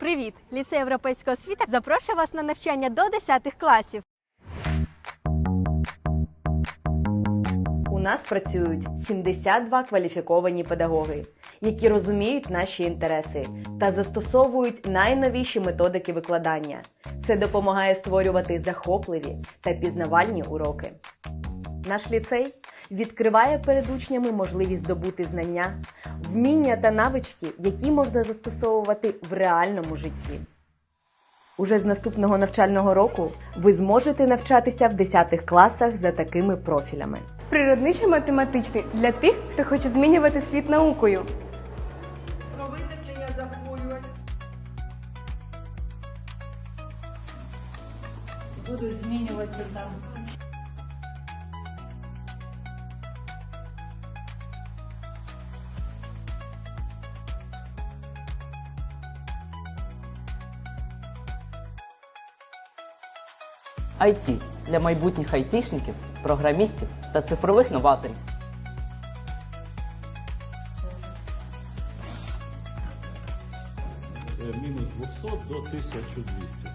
Привіт! Ліцей Європейського освіта запрошує вас на навчання до 10 класів. У нас працюють 72 кваліфіковані педагоги, які розуміють наші інтереси та застосовують найновіші методики викладання. Це допомагає створювати захопливі та пізнавальні уроки. Наш ліцей відкриває перед учнями можливість здобути знання, вміння та навички, які можна застосовувати в реальному житті. Уже з наступного навчального року ви зможете навчатися в 10 класах за такими профілями. Природничий математичний для тих, хто хоче змінювати світ наукою. про визначення захворювань. Буду змінюватися там. IT для майбутніх айтішників, програмістів та цифрових новаторів. Е, мінус 200 до 1200.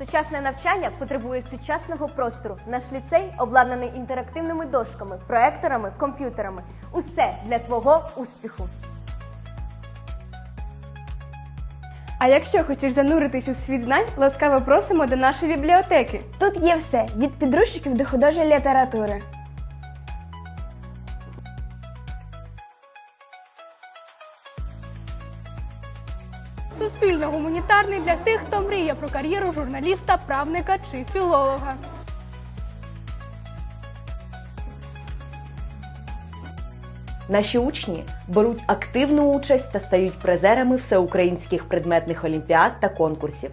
Сучасне навчання потребує сучасного простору. Наш ліцей обладнаний інтерактивними дошками, проекторами, комп'ютерами. Усе для твого успіху. А якщо хочеш зануритись у світ знань, ласкаво просимо до нашої бібліотеки. Тут є все від підручників до художньої літератури. Суспільно-гуманітарний для тих, хто мріє про кар'єру журналіста, правника чи філолога. Наші учні беруть активну участь та стають призерами всеукраїнських предметних олімпіад та конкурсів.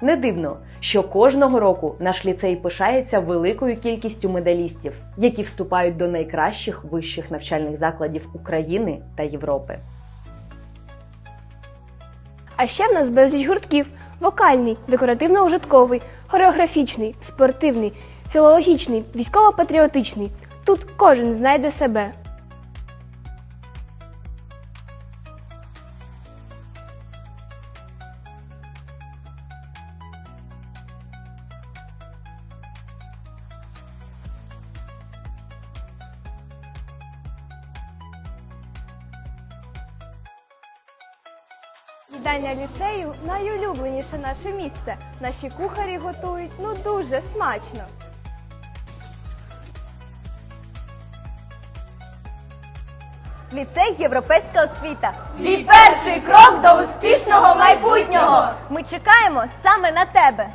Не дивно, що кожного року наш ліцей пишається великою кількістю медалістів, які вступають до найкращих вищих навчальних закладів України та Європи. А ще в нас безліч гуртків: вокальний, декоративно-ужитковий, хореографічний, спортивний, філологічний, військово-патріотичний. Тут кожен знайде себе. Їдальня ліцею найулюбленіше наше місце. Наші кухарі готують ну дуже смачно. Ліцей Європейська освіта. Твій перший крок до успішного майбутнього. Ми чекаємо саме на тебе.